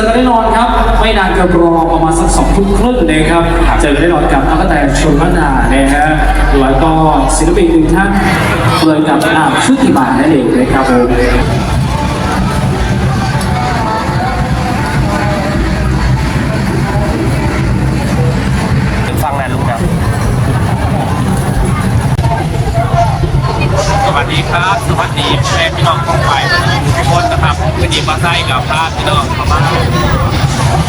อกันแน่นอนครับ ไม่นานเกินรอประมาณสักสองทุ่มครึ่งนะครับเจอกันแน่นอนกับอักแต่ชนพัฒนานะฮะแล้วก็ศิลปินหนึ่งท่านเลยกับอาชุติมานั่นเองนะครับผมฟังนะลูกนะสวัสดีครับส วัสดีแม่พี่น้องของฝ่ายทุกคนนะครับวันนี้มาไส้กับพาพี่น้องเข้ามา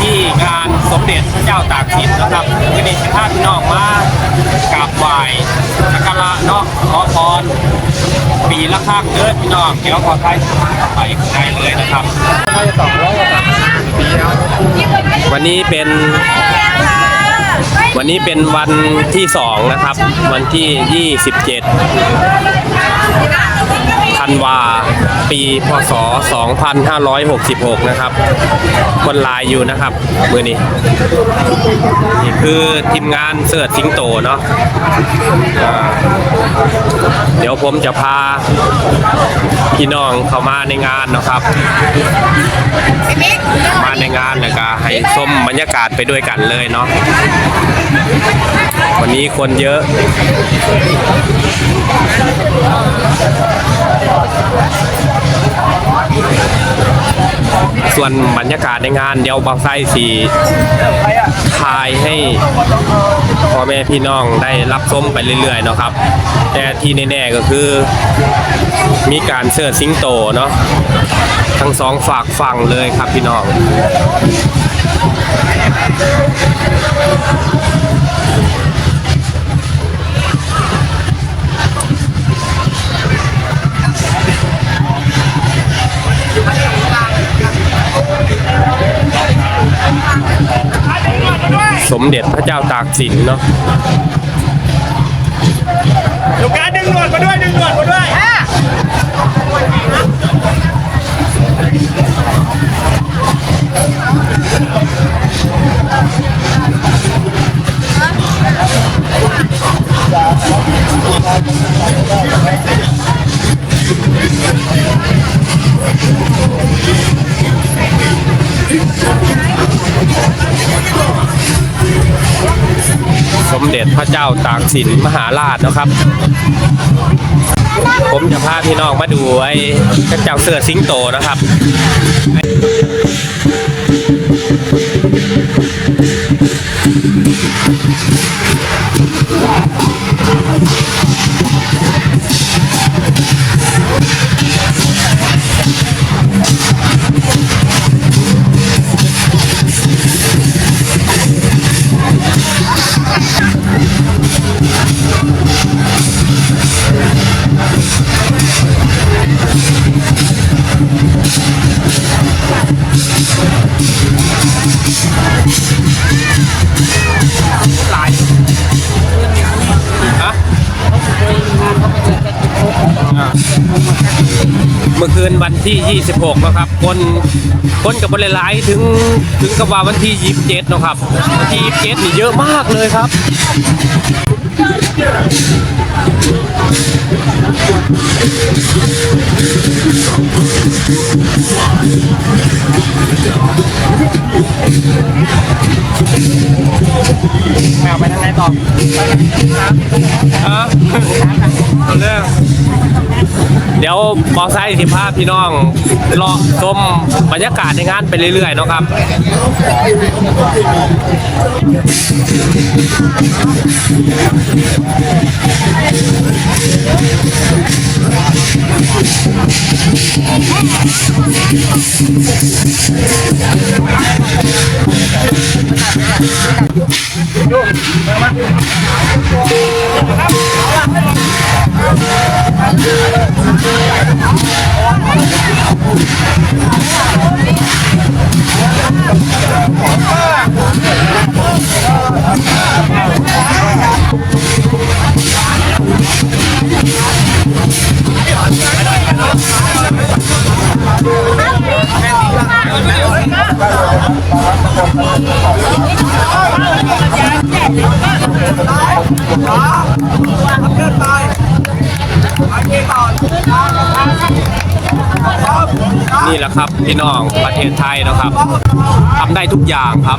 ที่งานสมเด็จพระเจ้าตากสินนะครับวันนี้พาพี่น้องมากราบไหว้สักการะเนาะขอพรปีละครั้งเด้อพี่น้องเดี๋ยวขอไทยไปได้เลยนะครับวันนี้เป็น วันนี้เป็นวันที่สองนะครับ วันที่ยี่สิบเจ็ด ธันวา ปีพศ 2566 นะครับคนลายอยู่นะครับมือนี้นี่คือทีมงานเสิร์ชสิงโตเนาะเดี๋ยวผมจะพาพี่น้องเข้ามาในงานนะครับ มาในงานแล้วก็ให้ชมบรรยากาศไปด้วยกันเลยเนาะวันนี้คนเยอะส่วนบรรยากาศในงานเดียวบางไส้สีถ่ายให้พ่อแม่พี่น้องได้รับชมไปเรื่อยๆเนาะครับ แต่ที่แน่ๆก็คือ มีการเสิร์ชสิงโตเนาะทั้งสองฝากฝั่งเลยครับพี่น้อง มเด็จพระเจ้าตากสินเนาะลูกการดึงหนวดมาด้วยาตากสินมหาราชนะครับ ผมจะพาพี่น้องมาดูไอ้พระเจ้าเสือสิงโตนะครับ ที่ 26นะครับ คนคนกับบริหลายถึงถึงกับว่าวันที่ 27เนาะครับวันที่27นี่เยอะมากเลยครับ แมวไปทางไหนต่อฮะเอาเรื่องเดี๋ยวบอไซค์สิภาพพี่น้องรอชมบรรยากาศในงานไปเรื่อยๆเนาะครับ Oh, เนี่ นี่แหละครับพี่น้องประเทศไทยนะครับทำได้ทุกอย่างครับ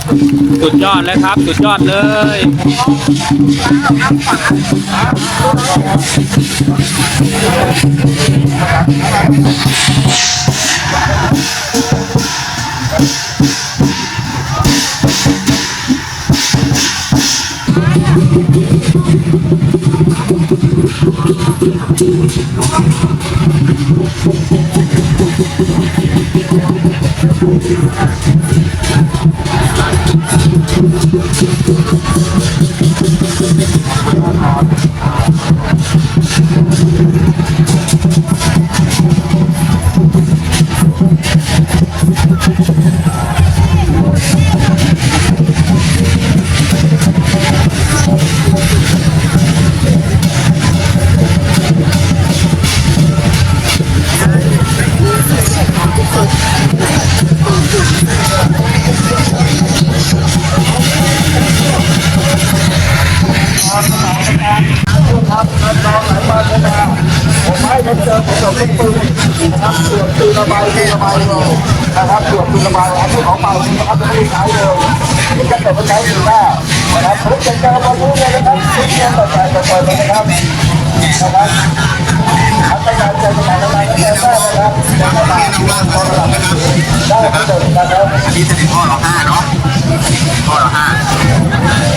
สุดยอดเลยครับ สุดยอดเลย ระบายปืนระบายเลยนะครับตรวจปืนระบายอันนี้ของเปล่านะครับจะไม่ได้ใช้เลยนี่จะเกิดเป็นใช้อยู่หน้านะครับผมจะเจอมารู้เลยนะครับทุกเรียนต่อไปต่อไปนะครับนะครับอัตราเจอเป็นอะไรก็เจอได้นะครับจะม่ได้ตอนหลังได้ทั้งนะครับอันนี้จะเป็นพ่อเราห้าเนาะพ่อเราห้า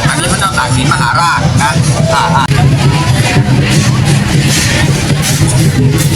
อันนี้พระเจ้าตากสินมหาราชนะอ่า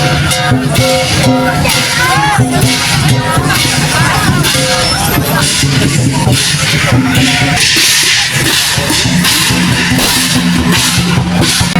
อ่า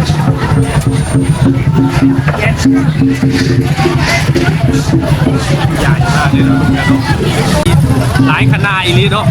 ใหญ่มากเลยเนาะหลายคณะอีหลีเนาะ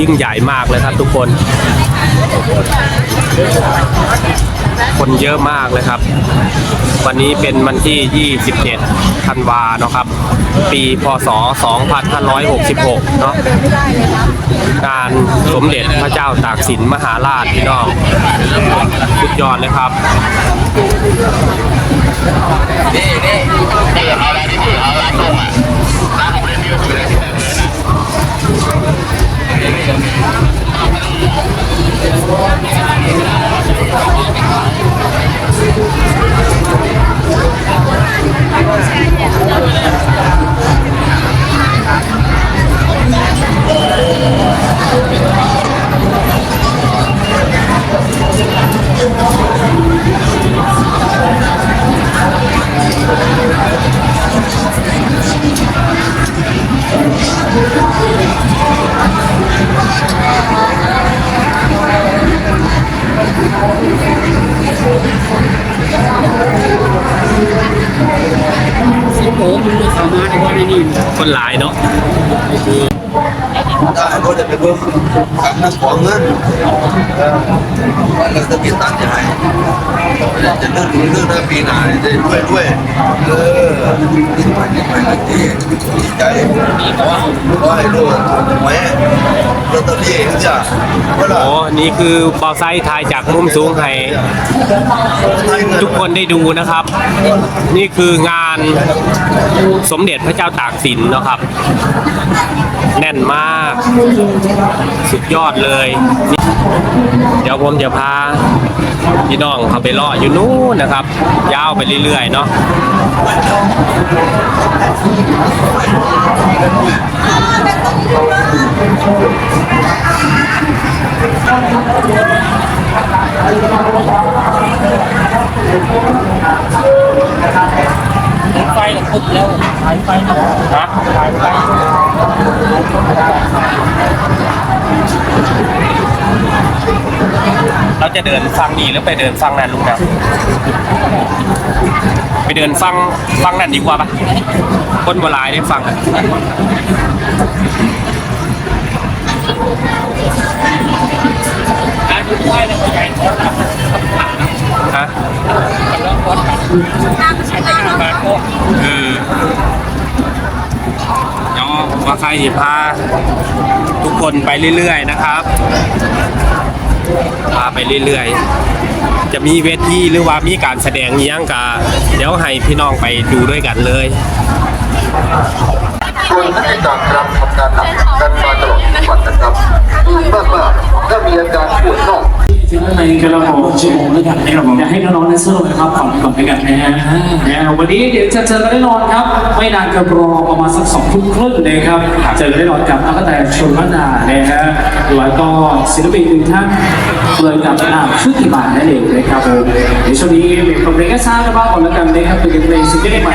ยิ่งใหญ่มากเลยครับทุกคน คนเยอะมากเลยครับ วันนี้เป็นวันที่ 27 ธันวาเนาะครับ ปีพศ 2566 เนาะงานสมเด็จพระเจ้าตากสินมหาราชพี่น้องสุดยอดเลยครับนี่นี่เอาอะนี่เอาอะตรงอะ คนหลายเนาะ ได้ก็จะเป็นเรื่องการนักของเงินเออวันละจะมีตังค์จะให้จะเรื่อนเรื่องหน้ปีหน้าจะด้วยด้วยเออดีไปดีไปดีดีใจว่าให้รู้แม่ลอตเตอรี่จ้ะเวลาโอ้นี่คือบอไซต์ถ่ายจากมุมสูงให้ทุกคนได้ดูนะครับ นี่คืองานสมเด็จพระเจ้าตากสินนะครับ แน่นมาก สุดยอดเลย เดี๋ยวผมจะพาพี่น้องเขาไปล่ออยู่นู้นนะครับ ยาวไปเรื่อยๆเนาะไฟกับแล้วสายไฟนะฮะสายไฟเราจะเดินฟังนี้หรือไปเดินฟังนั้นลุงนะไปเดินฟังฟังนั้นดีกว่าปะคนโบราณได้ฟังอะฮะ เออเดี๋ยวว่าใครจะพาทุกคนไปเรื่อยๆนะครับพาไปเรื่อยๆ จะมีเวทีหรือว่ามีการแสดงยังกะเดี๋ยวให้พี่น้องไปดูด้วยกันเลยส่วนพฤติการรับทำงานหนักกันมาตลอดทุกวันนะครับมากมากๆถ้ามีอาการปวดน่อง ถึงในกระบอกชั่วโมงแล้วกันนะครับผมอยากให้น้องๆแดนเซอร์นะครับฝันก่อนด้วยกันนะฮะนะวันนี้เดี๋ยวจะเจอกันแน่นอนครับ ไม่นานกับรอประมาณสักสองทุ่มครึ่งนะครับเจอกันแน่นอนกับอัคแต่ชนวัฒนานะฮะแล้วก็ศิลปินหนึ่งท่านเลยกับอาชุติมานั่นเองนะครับผมในช่วงนี้เบรกเพลงก็ซ่ากันบ้างก่อนแล้วกันนะครับเป็นเพลงซิงเกิลใหม่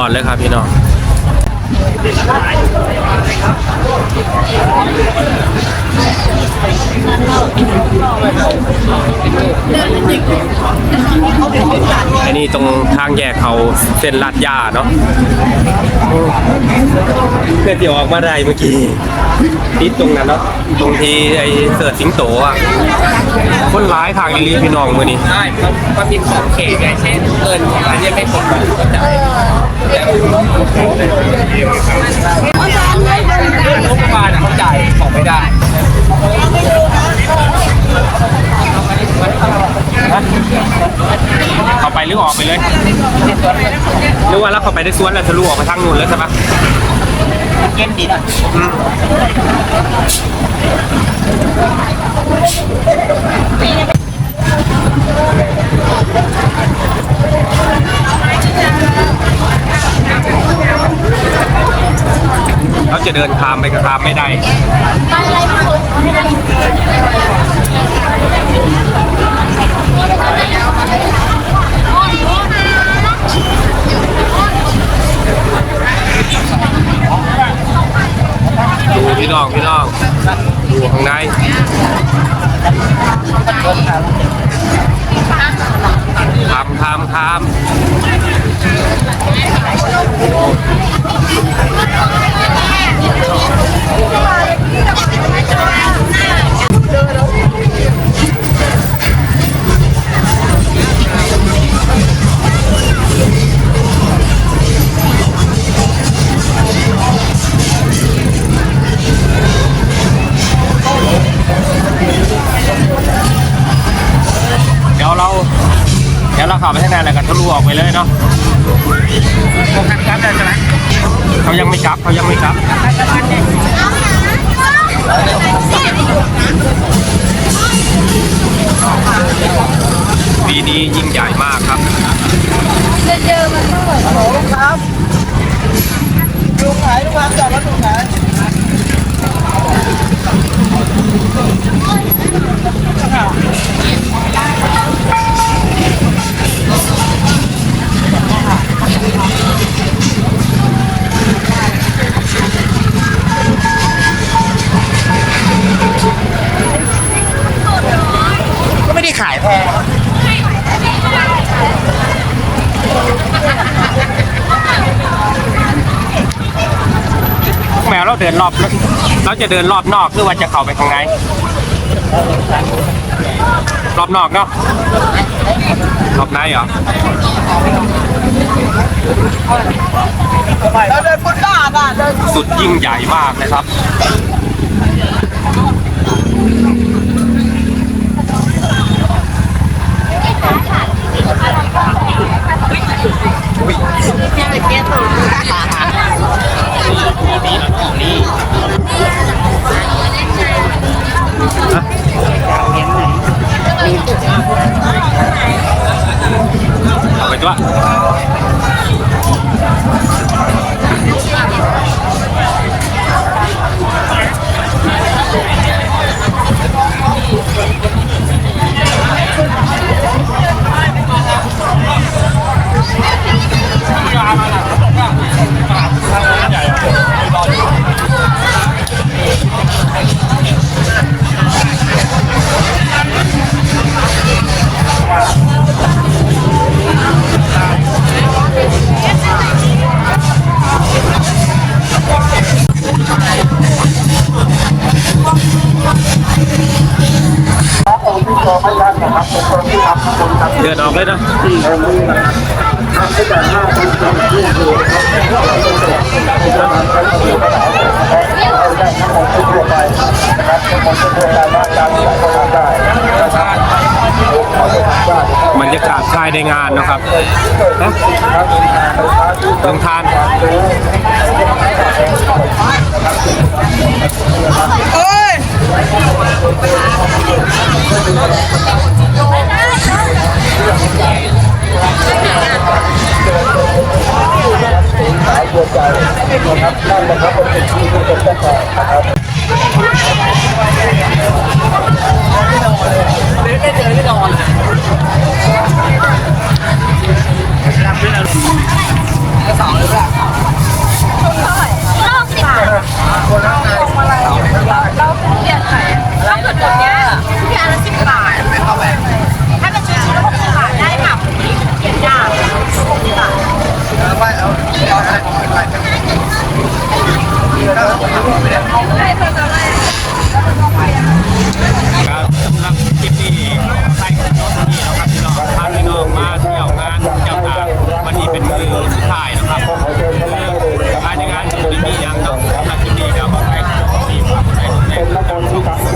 อดเลยครับพี่น้องอันนี้ตรงทางแยกเขาเส้นลาดยาเนาะเพื่อที่ออกมาได้เมื่อกี้ติดตรงนั้นเนาะตรงที่ไอเสือสิงโตอะคนร้ายทางอีลีพี่น้องมือนี้ใช่มันมีของเขตไงเช่นเงินของอันนี้ไม่ครบก็จ่ายรัฐบาลเขาจ่ายของไม่ได้เข้าไปหรือออกไปเลยหรือว่าเราเข้าไปได้สวนแล้วทะลุออกไปทางนู้นแล้วใช่ปะเย็นดีนะ เราจะเดินข้ามไปก็ข้ามไม่ได้ดูพี่น้องพี่น้องดูข้างในทำทำทำ Oh, my God. ข้างในแล้วกันทะลุออกไปเลยเนาะเขายังไม่กลับเขายังไม่กลับปีนี้ยิ่งใหญ่มากครับก็ เราเดินรอบเราจะเดินรอบนอกหรือว่าจะเข้าไปข้างในรอบนอกเนาะรอบในเหรอเราเดินฟุตบาทอะเดินสุดยิ่งใหญ่มากนะครับ เอาไปด้ว เลยนะบรรยากาศภายในงานนะครับนะตรงทานเอ้ย นะครับนั่นนะครับเป็นที่ที่ผมต้องการนะครับไม่เจอไม่นอนกระสอบหรือเปล่ ไหว้แล้วรต้องรับสำหที่ใครก็ต้องมีแล้ครับพี่น้องพี่น้องมาเที่ยวงานเจ้าตาวันนี้เป็นมือสุดท้ายนะครับภายในงานจะมีอย่างต้องคลิปนี้ครับใครก็ต้องมีความใส่ใทุก